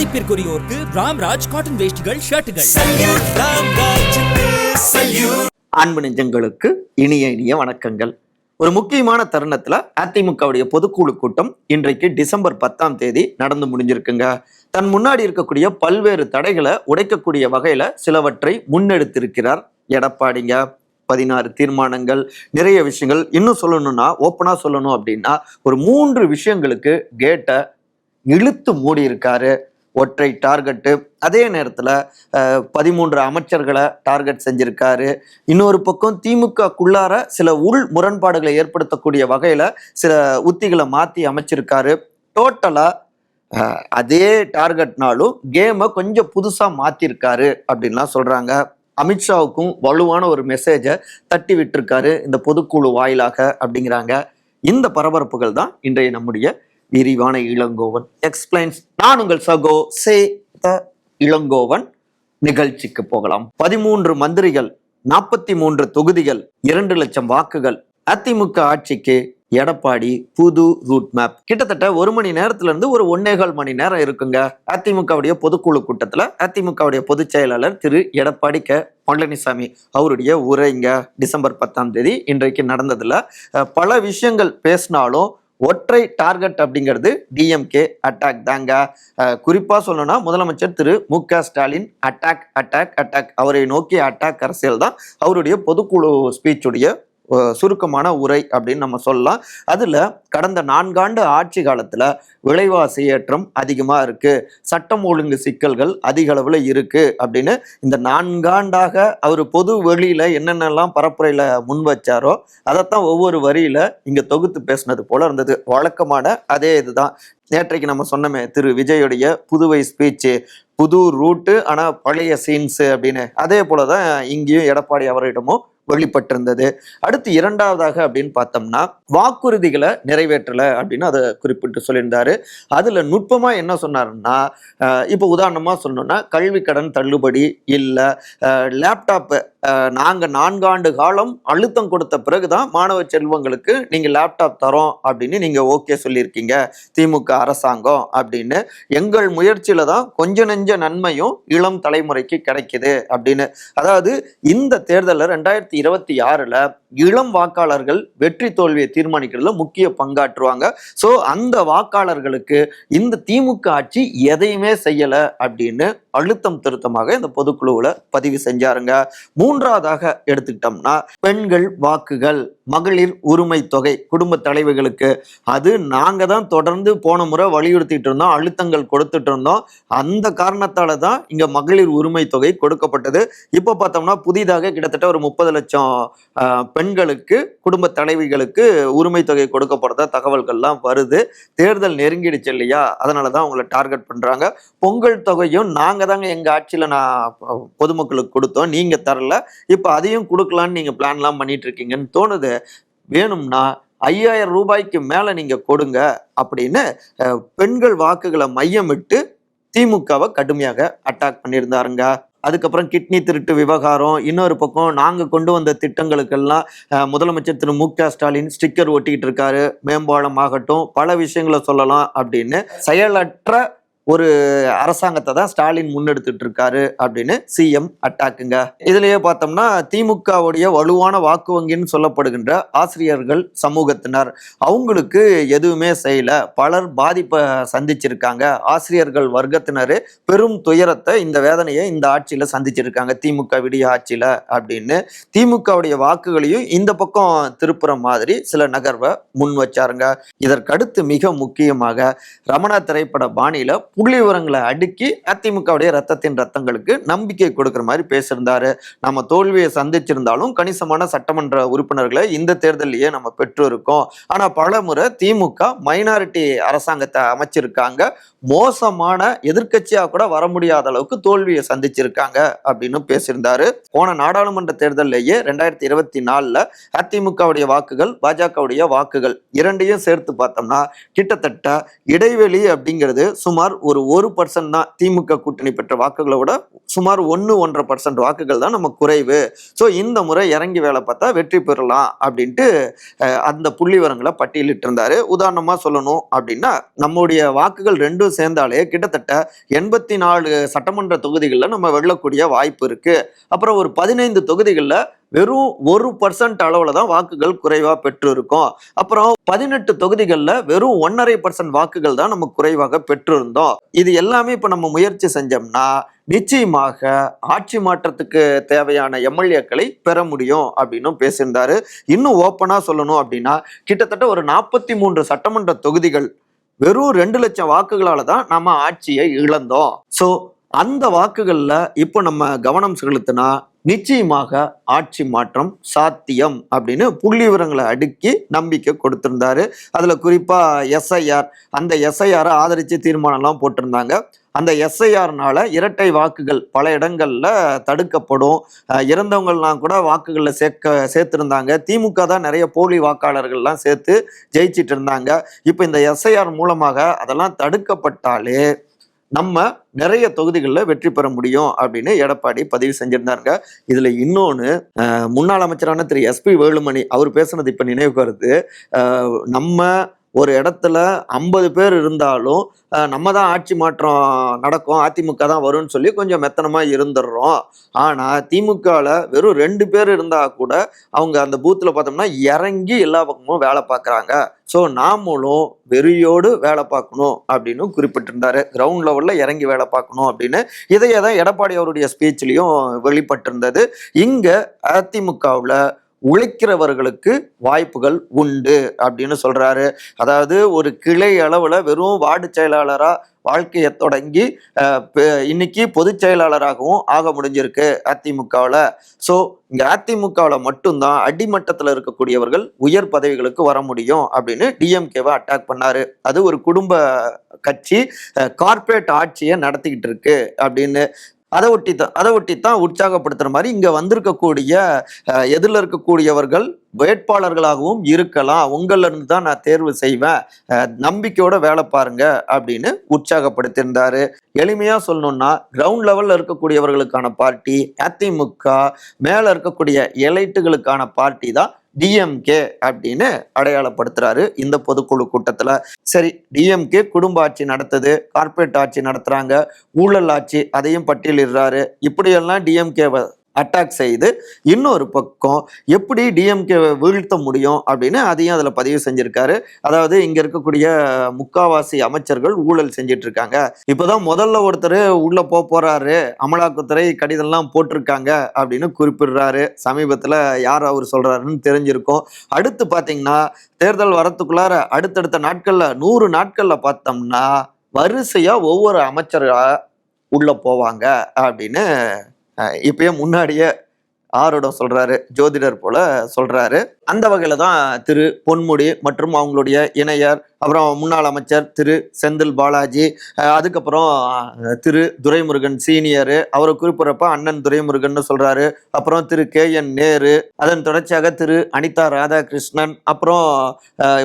மதிப்பிற்குரியோருக்கு Ramraj cotton வேஷ்டிகள் ஷர்ட்டுகள். அன்பு நெஞ்சங்களுக்கு இனிய இனிய வணக்கங்கள். ஒரு முக்கியமான தருணத்துல அதிமுகவுடைய பொதுக்குழு கூட்டம் இன்றைக்கு டிசம்பர் பத்தாம் தேதி நடந்து முடிஞ்சிருக்குங்க. தன் முன்னாடி இருக்கக்கூடிய பல்வேறு தடைகளை உடைக்கக்கூடிய வகையில சிலவற்றை முன்னெடுத்திருக்கிறார் எடப்பாடிங்க. பதினாறு தீர்மானங்கள் நிறைய விஷயங்கள். இன்னும் சொல்லணும்னா ஓப்பனாக சொல்லணும் அப்படின்னா ஒரு மூன்று விஷயங்களுக்கு கேட்டை இழுத்து மூடி இருக்காரு ஒற்றை டார்கெட்டு அதே நேரத்தில் பதிமூன்று அமைச்சர்களை டார்கெட் செஞ்சிருக்காரு. இன்னொரு பக்கம் திமுகக்குள்ளார சில உள் முரண்பாடுகளை ஏற்படுத்தக்கூடிய வகையில் சில உத்திகளை மாற்றி அமைச்சிருக்காரு. டோட்டலாக அதே டார்கெட்னாலும் கேமை கொஞ்சம் புதுசாக மாற்றிருக்காரு அப்படின்லாம் சொல்கிறாங்க அமித்ஷாவுக்கும் வலுவான ஒரு மெசேஜை தட்டி விட்டுருக்காரு இந்த பொதுக்குழு வாயிலாக அப்படிங்கிறாங்க. இந்த பரபரப்புகள் தான் இன்றைய நம்முடைய விரிவான இளங்கோவன். எக்ஸ்பிளைன்ஸ் நான் உங்கள் சகோ சே த இளங்கோவன். நிகழ்ச்சிக்கு போகலாம். பதிமூன்று மந்திரிகள் நாற்பத்தி மூன்று தொகுதிகள் இரண்டு லட்சம் வாக்குகள். அதிமுக ஆட்சிக்கு எடப்பாடி புது ரூட் மேப் கிட்டத்தட்ட ஒரு மணி நேரத்துல இருந்து ஒரு ஒன்னேகால் மணி நேரம் இருக்குங்க. அதிமுகவுடைய பொதுக்குழு கூட்டத்துல அதிமுகவுடைய பொதுச் செயலாளர் திரு எடப்பாடி க. பழனிசாமி அவருடைய உரைங்க. டிசம்பர் பத்தாம் தேதி இன்றைக்கு நடந்ததுல பல விஷயங்கள் பேசினாலும் ஒற்றை டார்கெட் அப்படிங்கிறது டிஎம்கே அட்டாக் தாங்க. குறிப்பாக சொல்லணும்னா முதலமைச்சர் திரு மு க ஸ்டாலின் அட்டாக் அட்டாக் அட்டாக் அவரை நோக்கிய அட்டாக் அரசியல் தான் அவருடைய பொதுக்குழு ஸ்பீச்சுடைய சுருக்கமான உரை அப்படின்னு நம்ம சொல்லலாம். அதில் கடந்த நான்காண்டு ஆட்சி காலத்தில் விலைவாசி ஏற்றம் அதிகமாக இருக்குது சட்டம் ஒழுங்கு சிக்கல்கள் அதிக அளவில் இருக்குது அப்படின்னு இந்த நான்காண்டாக அவர் பொது வெளியில் என்னென்னலாம் பரப்புரையில் முன் வச்சாரோ அதைத்தான் ஒவ்வொரு வரியில் இங்கே தொகுத்து பேசினது போல் இருந்தது. வழக்கமான அதே இதுதான். நேற்றைக்கு நம்ம சொன்னோமே திரு விஜயுடைய புதுவை ஸ்பீச்சு புது ரூட்டு ஆனால் பழைய சீன்ஸு அப்படின்னு. அதே போலதான் இங்கேயும் எடப்பாடி அவரிடமும் வெளிப்பட்டிருந்தது. அடுத்து இரண்டாவதாக அப்படின்னு பார்த்தோம்னா வாக்குறுதிகளை நிறைவேற்றல அப்படின்னு அதை குறிப்பிட்டு சொல்லியிருந்தாரு. அதுல நுட்பமா என்ன சொன்னாருன்னா இப்போ உதாரணமா சொன்னோம்னா கல்வி கடன் தள்ளுபடி இல்லை லேப்டாப்பு நாங்கள் நான்காண்டு காலம் அழுத்தம் கொடுத்த பிறகுதான் மாணவ செல்வங்களுக்கு நீங்கள் லேப்டாப் தரோம் அப்படின்னு நீங்கள் ஓகே சொல்லியிருக்கீங்க திமுக அரசாங்கம் அப்படின்னு. எங்கள் முயற்சியில தான் கொஞ்ச நெஞ்ச நன்மையும் இளம் தலைமுறைக்கு கிடைக்குது அப்படின்னு. அதாவது இந்த தேர்தலில் ரெண்டாயிரத்தி இருபத்தி ஆறில் இளம் வாக்காளர்கள் வெற்றி தோல்வியை தீர்மானிக்கிறதுல முக்கிய பங்காற்றுவாங்க. ஸோ அந்த வாக்காளர்களுக்கு இந்த திமுக ஆட்சி எதையுமே செய்யலை அப்படின்னு அழுத்தம் திருத்தமாக இந்த பொதுக்குழுவில் பதிவு செஞ்சாருங்க. மூன்றாவதாக எடுத்துக்கிட்டோம்னா பெண்கள் வாக்குகள் மகளிர் உரிமை தொகை குடும்ப தலைவர்களுக்கு அது நாங்க தான் தொடர்ந்து போன முறை வலியுறுத்திட்டு இருந்தோம் அழுத்தங்கள் கொடுத்துட்டு இருந்தோம். அந்த காரணத்தால தான் இங்க மகளிர் உரிமை தொகை கொடுக்கப்பட்டது. இப்போ பார்த்தோம்னா புதிதாக கிட்டத்தட்ட ஒரு முப்பது லட்சம் ஆஹ், பெண்களுக்கு குடும்ப தலைவிகளுக்கு உரிமை தொகை கொடுக்க போகிறத தகவல்கள்லாம் வருது. தேர்தல் நெருங்கிடுச்சு இல்லையா? அதனால தான் அவங்கள டார்கெட் பண்ணுறாங்க பொங்கல் தொகையும் நாங்கள் தாங்க எங்கள் ஆட்சியில் நான் பொதுமக்களுக்கு கொடுத்தோம். நீங்கள் தரல. இப்போ அதையும் கொடுக்கலான்னு நீங்கள் பிளான்லாம் பண்ணிட்டு இருக்கீங்கன்னு தோணுது. வேணும்னா ஐயாயிரம் ரூபாய்க்கு மேலே நீங்கள் கொடுங்க அப்படின்னு பெண்கள் வாக்குகளை மையமிட்டு திமுகவை கடுமையாக அட்டாக் பண்ணியிருந்தாருங்க. அதுக்கப்புறம் கிட்னி திருட்டு விவகாரம் இன்னொரு பக்கம் நாங்கள் கொண்டு வந்த திட்டங்களுக்கெல்லாம் முதலமைச்சர் திரு. மு. க. ஸ்டாலின் ஸ்டிக்கர் ஒட்டிக்கிட்டு இருக்காரு. மேம்பாலம் ஆகட்டும் பல விஷயங்களை சொல்லலாம் அப்படின்னு. செயலற்ற ஒரு அரசாங்கத்தை தான் ஸ்டாலின் முன்னெடுத்துட்டு இருக்காரு அப்படின்னு சிஎம் அட்டாக்குங்க. இதுலயே பார்த்தோம்னா திமுகவுடைய வலுவான வாக்கு வங்கின்னு சொல்லப்படுகின்ற ஆசிரியர்கள் சமூகத்தினர். அவங்களுக்கு எதுவுமே செய்யல. பலர் பாதிப்பை சந்திச்சிருக்காங்க. ஆசிரியர்கள் வர்க்கத்தினர் பெரும் துயரத்தை இந்த வேதனையை இந்த ஆட்சியில சந்திச்சிருக்காங்க. திமுக விடிய ஆட்சியில அப்படின்னு திமுகவுடைய வாக்குகளையும் இந்த பக்கம் திருப்புற மாதிரி சில நகர்வை முன் வச்சாருங்க. இதற்கடுத்து மிக முக்கியமாக ரமணா திரைப்பட பாணியில புள்ளி விவரங்களை அடுக்கி அதிமுகவுடைய ரத்தத்தின் ரத்தங்களுக்கு நம்பிக்கை கொடுக்குற மாதிரி பேசியிருந்தாரு. நம்ம தோல்வியை சந்திச்சிருந்தாலும் கணிசமான சட்டமன்ற உறுப்பினர்களை இந்த தேர்தலையே நம்ம பெற்று இருக்கோம் ஆனால் பல முறை திமுக மைனாரிட்டி அரசாங்கத்தை அமைச்சிருக்காங்க. மோசமான எதிர்கட்சியாக கூட வர முடியாத அளவுக்கு தோல்வியை சந்திச்சிருக்காங்க அப்படின்னு பேசியிருந்தாரு. போன நாடாளுமன்ற தேர்தலிலேயே ரெண்டாயிரத்தி இருபத்தி நாலில் அதிமுகவுடைய வாக்குகள் பாஜகவுடைய வாக்குகள் இரண்டையும் சேர்த்து பார்த்தோம்னா கிட்டத்தட்ட இடைவெளி அப்படிங்கிறது சுமார் ஒரு ஒரு பர்சன்ட் தான் திமுக கூட்டணி பெற்ற வாக்குகளை விட சுமார் ஒன்று ஒன்றரை பர்சன்ட் வாக்குகள் தான் நம்ம குறைவு. ஸோ இந்த முறை இறங்கி வேலை பார்த்தா வெற்றி பெறலாம் அப்படின்ட்டு அந்த புள்ளிவரங்களை பட்டியலிட்டு இருந்தார். உதாரணமாக சொல்லணும் அப்படின்னா நம்முடைய வாக்குகள் ரெண்டும் சேர்ந்தாலே கிட்டத்தட்ட எண்பத்தி நாலு சட்டமன்ற தொகுதிகளில் நம்ம வெல்லக்கூடிய வாய்ப்பு இருக்குது அப்புறம் ஒரு பதினைந்து தொகுதிகளில் வெறும் ஒரு பர்சன்ட் அளவில் தான் வாக்குகள் குறைவாக பெற்றிருக்கோம். அப்புறம் பதினெட்டு தொகுதிகளில் வெறும் ஒன்றரை பர்சன்ட் வாக்குகள் தான் நம்ம குறைவாக பெற்றிருந்தோம். இது எல்லாமே இப்போ நம்ம முயற்சி செஞ்சோம்னா நிச்சயமாக ஆட்சி மாற்றத்துக்கு தேவையான எம்எல்ஏக்களை பெற முடியும் அப்படின்னும் பேசியிருந்தாரு. இன்னும் ஓப்பனாக சொல்லணும் அப்படின்னா கிட்டத்தட்ட ஒரு நாற்பத்தி மூன்று சட்டமன்ற தொகுதிகள் வெறும் ரெண்டு லட்சம் வாக்குகளால தான் நம்ம ஆட்சியை இழந்தோம். ஸோ அந்த வாக்குகளில் இப்போ நம்ம கவனம் செலுத்தினா நிச்சயமாக ஆட்சி மாற்றம் சாத்தியம் அப்படின்னு புள்ளி விவரங்களை அடுக்கி நம்பிக்கை கொடுத்திருந்தாரு. அதுல குறிப்பா எஸ்ஐஆர் அந்த எஸ்ஐஆரை ஆதரிச்சு தீர்மானம்லாம் போட்டிருந்தாங்க. அந்த எஸ்ஐஆர்னால இரட்டை வாக்குகள் பல இடங்களில் தடுக்கப்படும். இறந்தவங்கள்லாம் கூட வாக்குகளில் சேர்க்க சேர்த்துருந்தாங்க. திமுக தான் நிறைய போலி வாக்காளர்கள்லாம் சேர்த்து ஜெயிச்சிட்டு இருந்தாங்க. இப்போ இந்த எஸ்ஐஆர் மூலமாக அதெல்லாம் தடுக்கப்பட்டாலே நம்ம நிறைய தொகுதிகளில் வெற்றி பெற முடியும் அப்படின்னு எடப்பாடி பதிவு செஞ்சிருந்தாருங்க. இதில் இன்னொன்று முன்னாள் அமைச்சரான திரு எஸ்பி வேலுமணி அவர் பேசுனது இப்போ நினைவு வருது. நம்ம ஒரு இடத்துல ஐம்பது பேர் இருந்தாலும் நம்ம தான் ஆட்சி மாற்றம் நடக்கும். அதிமுக தான் வரும்னு சொல்லி கொஞ்சம் மெத்தனமாக இருந்துடுறோம். ஆனால் திமுகவில் வெறும் ரெண்டு பேர் இருந்தால் கூட அவங்க அந்த பூத்தில் பார்த்தோம்னா இறங்கி எல்லா பக்கமும் வேலை பார்க்குறாங்க. ஸோ நாமளும் வெறியோடு வேலை பார்க்கணும் அப்படின்னு குறிப்பிட்டிருந்தாரு. கிரவுண்ட் லெவலில் இறங்கி வேலை பார்க்கணும் அப்படின்னு இதையே தான் எடப்பாடி அவருடைய ஸ்பீச்லேயும் வெளிப்பட்டிருந்தது. இங்கே அதிமுகவில் உழைக்கிறவர்களுக்கு வாய்ப்புகள் உண்டு அப்படின்னு சொல்றாரு. அதாவது ஒரு கிளை அளவில் வெறும் வார்டு செயலாளராக வாழ்க்கையை தொடங்கி பெ- இன்னைக்கு பொதுச் செயலாளராகவும் ஆக முடிஞ்சிருக்கு அதிமுகவில். ஸோ இங்கே அதிமுகவில் மட்டும்தான் அடிமட்டத்தில் இருக்கக்கூடியவர்கள் உயர் பதவிகளுக்கு வர முடியும் அப்படின்னு டிஎம்கேவை அட்டாக் பண்ணாரு. அது ஒரு குடும்ப கட்சி கார்ப்பரேட் ஆட்சியை நடத்திக்கிட்டு இருக்கு அப்படின்னு. அதை ஒட்டி தான் அதை ஒட்டி தான் உற்சாகப்படுத்துகிற மாதிரி இங்கே வந்திருக்கக்கூடிய எதில் எதிரில் இருக்கக்கூடியவர்கள் வேட்பாளர்களாகவும் இருக்கலாம். உங்கள்ல இருந்து தான் நான் தேர்வு செய்வேன். நம்பிக்கையோட வேலை பாருங்க அப்படின்னு உற்சாகப்படுத்தியிருந்தாரு. எளிமையாக சொல்லணும்னா கிரவுண்ட் லெவலில் இருக்கக்கூடியவர்களுக்கான பார்ட்டி அதிமுக மேலே இருக்கக்கூடிய எலைட்டுகளுக்கான பார்ட்டி தான் டிஎம்கே அப்படின்னு அடையாளப்படுத்துறாரு இந்த பொதுக்குழு கூட்டத்துல. சரி டிஎம்கே குடும்ப ஆட்சி நடத்துது கார்ப்பரேட் ஆட்சி நடத்துறாங்க ஊழல் ஆட்சி அதையும் பட்டியலிடுறாரு. இப்படியெல்லாம் டிஎம்கேவை அட்டாக் செய்து இன்னொரு பக்கம் எப்படி டிஎம்கே வீழ்த்த முடியும் அப்படின்னு அதையும் அதில் பதிவு செஞ்சுருக்காரு. அதாவது இங்கே இருக்கக்கூடிய முக்காவாசி அமைச்சர்கள் ஊழல் செஞ்சிட்டு இருக்காங்க இப்போதான் முதல்ல ஒருத்தர் உள்ளே போக போகிறாரு அமலாக்கத்துறை கடிதம்லாம் போட்டிருக்காங்க அப்படின்னு குறிப்பிடுறாரு. சமீபத்தில் யார் அவர் சொல்கிறாருன்னு தெரிஞ்சிருக்கும். அடுத்து பார்த்தீங்கன்னா தேர்தல் வரத்துக்குள்ளார அடுத்தடுத்த நாட்களில் நூறு நாட்களில் பார்த்தோம்னா வரிசையாக ஒவ்வொரு அமைச்சராக உள்ளே போவாங்க அப்படின்னு இப்பயே முன்னாடியே ஆரோடம் சொல்றாரு ஜோதிடர் போல சொல்றாரு. அந்த வகையில் தான் திரு பொன்முடி மற்றும் அவங்களுடைய இணையர் அப்புறம் முன்னாள் அமைச்சர் திரு செந்தில் பாலாஜி அதுக்கப்புறம் திரு துரைமுருகன் சீனியரு அவரை குறிப்பிட்றப்ப அண்ணன் துரைமுருகன் சொல்கிறாரு அப்புறம் திரு கே என் நேரு அதன் தொடர்ச்சியாக திரு அனிதா ராதாகிருஷ்ணன் அப்புறம்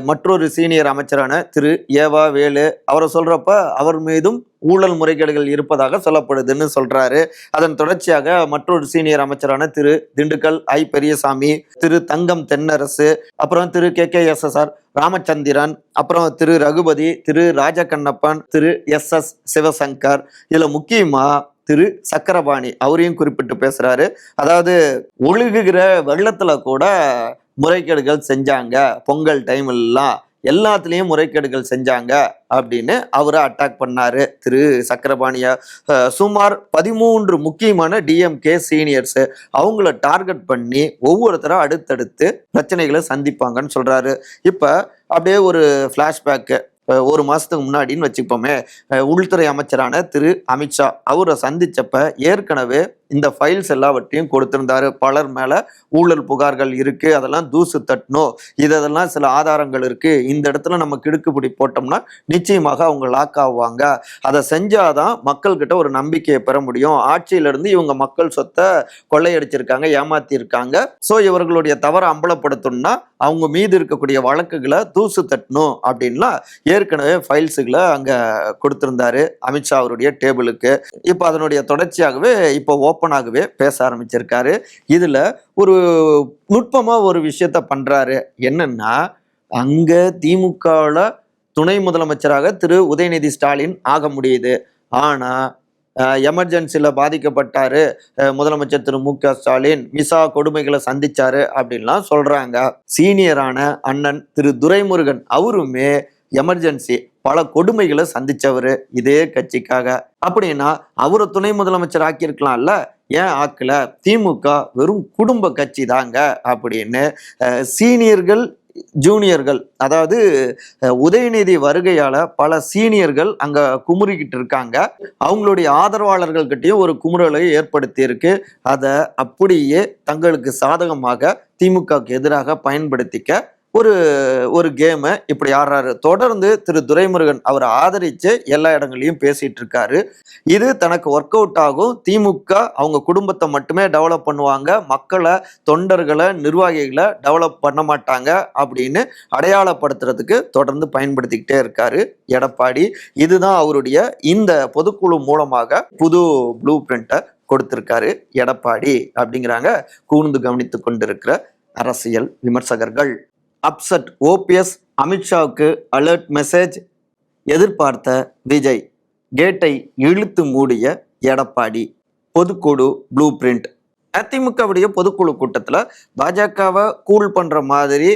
மற்றொரு சீனியர் அமைச்சரான திரு ஏவா வேலு அவரை சொல்கிறப்ப அவர் மீதும் ஊழல் முறைகேடுகள் இருப்பதாக சொல்லப்படுதுன்னு சொல்றாரு. அதன் தொடர்ச்சியாக மற்றொரு சீனியர் அமைச்சரான திரு திண்டுக்கல் ஐ பெரியசாமி திரு தங்கம் தென்னரசு அப்புறம் Thiru K K S S R Ramachandran அப்புறம் திரு ரகுபதி திரு ராஜகண்ணப்பன் திரு எஸ் எஸ் சிவசங்கர் இதில் முக்கியமா திரு சக்கரபாணி அவரையும் குறிப்பிட்டு பேசுறாரு. அதாவது ஒழுகுகிற வெள்ளத்துல கூட முறைகேடுகள் செஞ்சாங்க பொங்கல் டைம் எல்லாம். எல்லாத்துலேயும் முறைகேடுகள் செஞ்சாங்க அப்படின்னு அவரை அட்டாக் பண்ணாரு. திரு சக்கரபாணியா சுமார் பதிமூன்று முக்கியமான டிஎம்கே சீனியர்ஸ் அவங்கள டார்கெட் பண்ணி ஒவ்வொருத்தரும் அடுத்தடுத்து பிரச்சனைகளை சந்திப்பாங்கன்னு சொல்றாரு. இப்ப அப்படியே ஒரு ஃப்ளாஷ்பேக்கு ஒரு மாசத்துக்கு முன்னாடின்னு வச்சுப்போமே உள்துறை அமைச்சரான திரு அமித்ஷா அவரை சந்திச்சப்ப ஏற்கனவே இந்த ஃபைல்ஸ் எல்லாவற்றையும் கொடுத்திருந்தாரு. பலர் மேல ஊழல் புகார்கள் இருக்கு அதெல்லாம் தூசு தட்டணும் இதெல்லாம் சில ஆதாரங்கள் இருக்கு. இந்த இடத்துல நம்ம கிடுக்குப்பிடி போட்டோம்னா நிச்சயமாக அவங்க லாக் ஆவாங்க. அதை செஞ்சாதான் மக்கள்கிட்ட ஒரு நம்பிக்கையை பெற முடியும். ஆட்சியில இருந்து இவங்க மக்கள் சொத்தை கொள்ளையடிச்சிருக்காங்க ஏமாத்திருக்காங்க. ஸோ இவர்களுடைய தவறை அம்பலப்படுத்தணும்னா அவங்க மீது இருக்கக்கூடிய வழக்குகளை தூசு தட்டணும் அப்படின்லாம் ஏற்கனவே ஃபைல்ஸுகளை அங்கே கொடுத்துருந்தாரு அமித்ஷா அவருடைய டேபிளுக்கு. இப்போ அதனுடைய தொடர்ச்சியாகவே இப்போ ஓப்பனாகவே பேச ஆரம்பிச்சிருக்காரு. இதில் ஒரு நுட்பமாக ஒரு விஷயத்த பண்ணுறாரு என்னன்னா அங்கே திமுகவில் துணை முதலமைச்சராக திரு உதயநிதி ஸ்டாலின் ஆக முடியுது. ஆனால் எமர்ஜென்சியில் பாதிக்கப்பட்டார் முதலமைச்சர் திரு மு க ஸ்டாலின். மிசா கொடுமைகளை சந்திச்சாரு அப்படின்லாம் சொல்கிறாங்க சீனியரான அண்ணன் திரு துரைமுருகன் அவருமே எமர்ஜென்சி பல கொடுமைகளை சந்திச்சவர் இதே கட்சிக்காக. அப்படின்னா அவரை துணை முதலமைச்சர் ஆக்கியிருக்கலாம்ல? ஏன் ஆக்கல? திமுக வெறும் குடும்ப கட்சி தாங்க அப்படின்னு சீனியர்கள் ஜூனியர்கள் அதாவது உதயநிதி வருகையால பல சீனியர்கள் அங்க குமுறிக்கிட்டு இருக்காங்க. அவங்களுடைய ஆதரவாளர்கள்கிட்டயும் ஒரு குமுறலை ஏற்படுத்தி இருக்கு அதை அப்படியே தங்களுக்கு சாதகமாக திமுகவுக்கு எதிராக பயன்படுத்திக்க ஒரு ஒரு கேமை இப்படி ஆடுறாரு. தொடர்ந்து திரு துரைமுருகன் அவரை ஆதரித்து எல்லா இடங்களையும் பேசிகிட்டு இருக்காரு. இது தனக்கு ஒர்க் அவுட் ஆகும். திமுக அவங்க குடும்பத்தை மட்டுமே டெவலப் பண்ணுவாங்க. மக்களை தொண்டர்களை நிர்வாகிகளை டெவலப் பண்ண மாட்டாங்க அப்படின்னு அடையாளப்படுத்துறதுக்கு தொடர்ந்து பயன்படுத்திக்கிட்டே இருக்காரு எடப்பாடி. இதுதான் அவருடைய இந்த பொதுக்குழு மூலமாக புது ப்ளூ பிரிண்ட்டை கொடுத்திருக்காரு எடப்பாடி அப்படிங்கிறாங்க. கூர்ந்து கவனித்து கொண்டிருக்கிற அரசியல் விமர்சகர்கள். அப்செட் ஓபிஎஸ் அமித்ஷாவுக்கு அலர்ட் மெசேஜ் எதிர்பார்த்த விஜய். கேட்டை இழுத்து மூடிய எடப்பாடி. பொதுக்குழு ப்ளூ பிரிண்ட். அதிமுகவுடைய பொதுக்குழு கூட்டத்தில் பாஜகவை கூல் பண்ணுற மாதிரி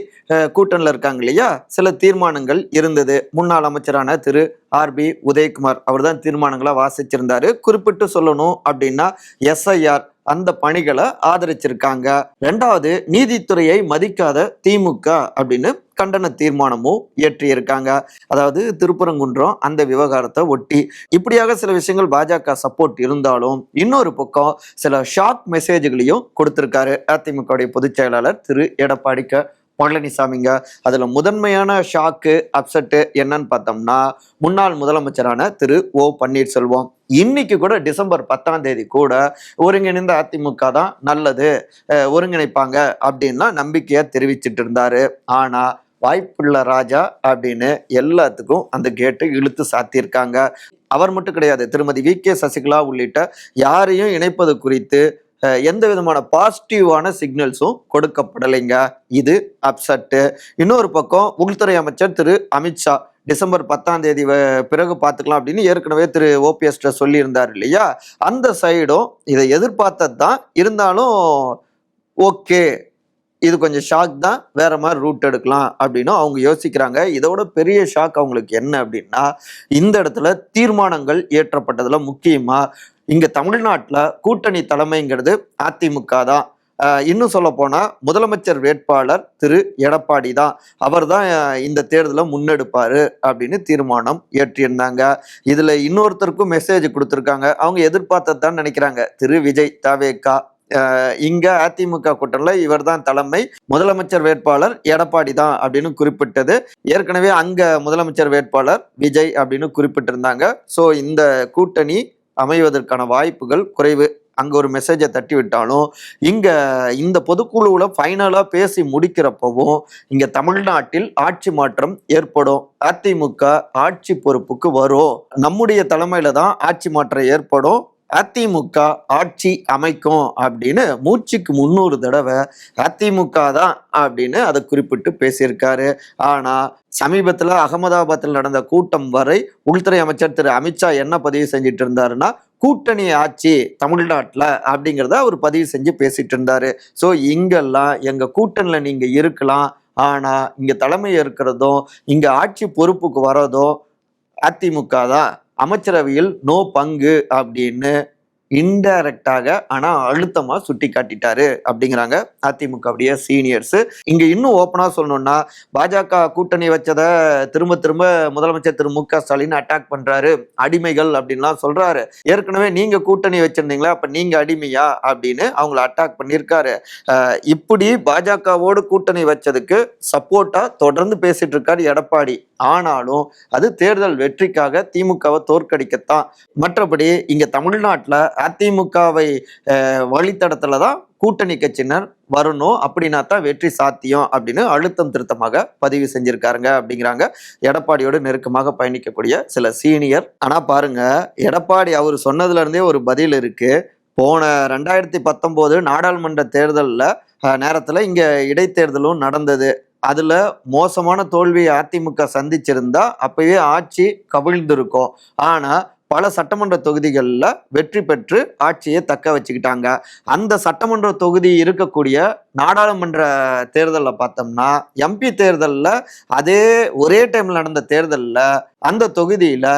கூட்டணில் இருக்காங்க இல்லையா? சில தீர்மானங்கள் இருந்தது. முன்னாள் அமைச்சரான திரு ஆர்பி உதயகுமார் அவர் தான் தீர்மானங்களை வாசிச்சிருந்தார். குறிப்பிட்டு சொல்லணும் அப்படின்னா எஸ்ஐஆர் அந்த பணிகளை ஆதரிச்சிருக்காங்க. ரெண்டாவது நீதித்துறையை மதிக்காத திமுக அப்படின்னு கண்டன தீர்மானமும் இயற்றியிருக்காங்க. அதாவது திருப்பரங்குன்றம் அந்த விவகாரத்தை ஒட்டி. இப்படியாக சில விஷயங்கள் பாஜக சப்போர்ட் இருந்தாலும் இன்னொரு பக்கம் சில ஷாக் மெசேஜ்களையும் கொடுத்திருக்காரு அதிமுகவுடைய பொதுச் செயலாளர் திரு எடப்பாடி க பழனிசாமிங்க. அதில் முதன்மையான ஷாக்கு அப்செட்டு என்னன்னு பார்த்தோம்னா முன்னாள் முதலமைச்சரான திரு ஓ பன்னீர்செல்வம். இன்னைக்கு கூட டிசம்பர் பத்தாம் தேதி கூட ஒருங்கிணைந்த அதிமுக தான் நல்லது ஒருங்கிணைப்பாங்க அப்படின்லாம் நம்பிக்கையாக தெரிவிச்சிட்டு இருந்தாரு. ஆனால் வாய்ப்புள்ள ராஜா அப்படின்னு எல்லாத்துக்கும் அந்த கேட்டை இழுத்து சாத்தியிருக்காங்க. அவர் மட்டும் கிடையாது திருமதி வி கே சசிகலா உள்ளிட்ட யாரையும் இணைப்பது குறித்து எந்த விதமான பாசிட்டிவான சிக்னல்ஸும் கொடுக்கப்படலைங்க. இது அப்செட்டு இன்னொரு பக்கம் உள்துறை அமைச்சர் திரு அமித்ஷா டிசம்பர் பத்தாம் தேதி பிறகு பார்த்துக்கலாம் அப்படின்னு ஏற்கனவே திரு ஓபிஎஸ்ட சொல்லியிருந்தார் இல்லையா? அந்த சைடும் இதை எதிர்பார்த்தது தான் இருந்தாலும் ஓகே இது கொஞ்சம் ஷாக் தான். வேற மாதிரி ரூட் எடுக்கலாம் அப்படின்னு அவங்க யோசிக்கிறாங்க. இதோட பெரிய ஷாக் அவங்களுக்கு என்ன அப்படின்னா இந்த இடத்துல தீர்மானங்கள் இயற்றப்பட்டதுல முக்கியமா இங்க தமிழ்நாட்டில் கூட்டணி தலைமைங்கிறது அதிமுக தான். இன்னும் சொல்ல போனால் முதலமைச்சர் வேட்பாளர் திரு எடப்பாடி தான். அவர் தான் இந்த தேர்தலை முன்னெடுப்பார் அப்படின்னு தீர்மானம் இயற்றியிருந்தாங்க. இதில் இன்னொருத்தருக்கும் மெசேஜ் கொடுத்துருக்காங்க. அவங்க எதிர்பார்த்ததான் நினைக்கிறாங்க. திரு விஜய் தாவேக்கா இங்க அதிமுக கூட்டணியில் இவர் தான் தலைமை. முதலமைச்சர் வேட்பாளர் எடப்பாடி தான் அப்படின்னு குறிப்பிட்டது. ஏற்கனவே அங்க முதலமைச்சர் வேட்பாளர் விஜய் அப்படின்னு குறிப்பிட்டிருந்தாங்க. ஸோ இந்த கூட்டணி அமைவதற்கான வாய்ப்புகள் குறைவு. அங்க ஒரு மெசேஜை தட்டி விட்டாலும் இங்க இந்த பொதுக்குழுவில் ஃபைனலா பேசி முடிக்கிறப்பவும் இங்க தமிழ்நாட்டில் ஆட்சி மாற்றம் ஏற்படும். அதிமுக ஆட்சி பொறுப்புக்கு வரும். நம்முடைய தலைமையில தான் ஆட்சி மாற்றம் ஏற்படும். அதிமுக ஆட்சி அமைக்கும் அப்படின்னு மூச்சுக்கு முன்னூறு தடவை அதிமுக தான் அப்படின்னு அதை குறிப்பிட்டு பேசியிருக்காரு. ஆனால் சமீபத்தில் அகமதாபாத்தில் நடந்த கூட்டம் வரை உள்துறை அமைச்சர் திரு அமித்ஷா என்ன பதிவு செஞ்சிட்டு இருந்தாருன்னா கூட்டணி ஆட்சி தமிழ்நாட்டில் அப்படிங்கிறத அவர் பதிவு செஞ்சு பேசிட்டு இருந்தாரு. ஸோ இங்கெல்லாம் எங்கள் கூட்டணியில் நீங்கள் இருக்கலாம். ஆனால் இங்கே தலைமை இருக்கிறதும் இங்கே ஆட்சி பொறுப்புக்கு வரதும் அதிமுக தான். அமைச்சரவையில் நோ பங்கு அப்படின்னு இன்டைரக்டாக ஆனா அழுத்தமா சுட்டி காட்டிட்டாரு அப்படிங்கிறாங்க அதிமுகவுடைய சீனியர்ஸ் இங்க இன்னும் ஓப்பனா சொல்லணும்னா பாஜக கூட்டணி வச்சதை திரும்ப திரும்ப முதலமைச்சர் திரு மு க ஸ்டாலின் அட்டாக் பண்றாரு. அடிமைகள் அப்படின்லாம் சொல்றாரு. ஏற்கனவே நீங்க கூட்டணி வச்சிருந்தீங்களா அப்ப நீங்க அடிமையா அப்படின்னு அவங்கள அட்டாக் பண்ணியிருக்காரு. இப்படி பாஜகவோடு கூட்டணி வச்சதுக்கு சப்போர்ட்டா தொடர்ந்து பேசிட்டு இருக்காரு எடப்பாடி. ஆனாலும் அது தேர்தல் வெற்றிக்காக திமுகவை தோற்கடிக்கத்தான். மற்றபடி இங்க தமிழ்நாட்டில் அதிமுகவை வழித்தடத்தில் வழித்தடத்துல தான் கூட்டணி கட்சியினர் வரணும். அப்படின்னா தான் வெற்றி சாத்தியம் அப்படின்னு அழுத்தம் திருத்தமாக பதிவு செஞ்சிருக்காருங்க அப்படிங்கிறாங்க. எடப்பாடியோடு நெருக்கமாக பயணிக்கக்கூடிய சில சீனியர். ஆனால் பாருங்க எடப்பாடி அவர் சொன்னதுலேருந்தே ஒரு பதில் இருக்கு. போன ரெண்டாயிரத்தி பத்தொம்போது நாடாளுமன்ற தேர்தலில் நேரத்தில் இங்கே இடைத்தேர்தலும் நடந்தது. அதில் மோசமான தோல்வியை அதிமுக சந்திச்சிருந்தா அப்பவே ஆட்சி கவிழ்ந்திருக்கும். ஆனால் பல சட்டமன்ற தொகுதிகளில் வெற்றி பெற்று ஆட்சியை தக்க வச்சுக்கிட்டாங்க. அந்த சட்டமன்ற தொகுதி இருக்கக்கூடிய நாடாளுமன்ற தேர்தலில் பார்த்தோம்னா எம்பி தேர்தலில் அதே ஒரே டைமில் நடந்த தேர்தலில் அந்த தொகுதியில்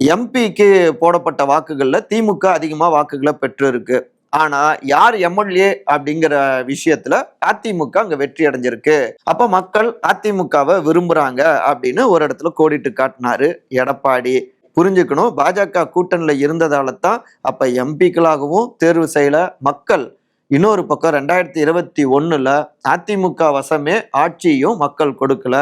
எம்பிக்கு போடப்பட்ட வாக்குகளில் திமுக அதிகமாக வாக்குகளை பெற்றிருக்கு. ஆனால் யார் எம்எல்ஏ அப்படிங்கிற விஷயத்துல அதிமுக அங்கே வெற்றி அடைஞ்சிருக்கு. அப்போ மக்கள் அதிமுகவை விரும்புகிறாங்க அப்படின்னு ஒரு இடத்துல கோடிட்டு காட்டினாரு எடப்பாடி. புரிஞ்சுக்கணும். பாஜக கூட்டணியில் இருந்ததால தான் அப்போ எம்பிக்களாகவும் தேர்வு செய்யல. மக்கள் இன்னொரு பக்கம் ரெண்டாயிரத்தி இருபத்தி ஒன்றில் அதிமுக வசமே ஆட்சியும் மக்கள் கொடுக்கல.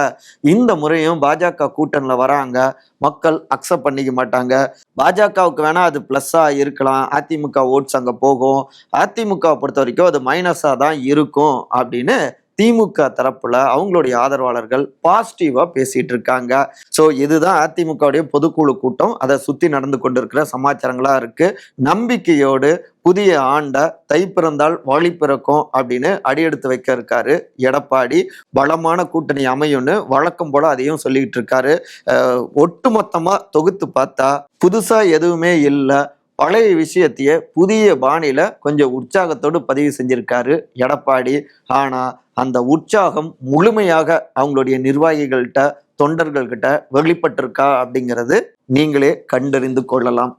இந்த முறையும் பாஜக கூட்டணியில் வராங்க. மக்கள் அக்செப்ட் பண்ணிக்க மாட்டாங்க. பாஜகவுக்கு வேணால் அது ப்ளஸ்ஸாக இருக்கலாம். அதிமுக ஓட்ஸ் அங்கே போகும். அதிமுக பொறுத்த வரைக்கும் அது மைனஸாக தான் இருக்கும் அப்படின்னு திமுக தரப்புல அவங்களுடைய ஆதரவாளர்கள் பாசிட்டிவா பேசிட்டு இருக்காங்க. ஸோ இதுதான் அதிமுகவுடைய பொதுக்குழு கூட்டம். அதை சுத்தி நடந்து கொண்டிருக்கிற சமாச்சாரங்களா இருக்கு. நம்பிக்கையோடு புதிய ஆண்டை தை பிறந்தால் வழி பிறக்கும் அப்படின்னு அடியெடுத்து வைக்க இருக்காரு எடப்பாடி. பலமான கூட்டணி அமையும்னு வழக்கம் போல அதையும் சொல்லிக்கிட்டு இருக்காரு. ஒட்டுமொத்தமாக ஒட்டுமொத்தமா தொகுத்து பார்த்தா புதுசா எதுவுமே இல்லை. பழைய விஷயத்தையே புதிய பாணியில கொஞ்சம் உற்சாகத்தோடு பதிவு செஞ்சிருக்காரு எடப்பாடி. ஆனா அந்த உற்சாகம் முழுமையாக அவங்களுடைய நிர்வாகிகள்கிட்ட தொண்டர்கள்கிட்ட வெளிப்பட்டிருக்கா அப்படிங்கிறது நீங்களே கண்டறிந்து கொள்ளலாம்.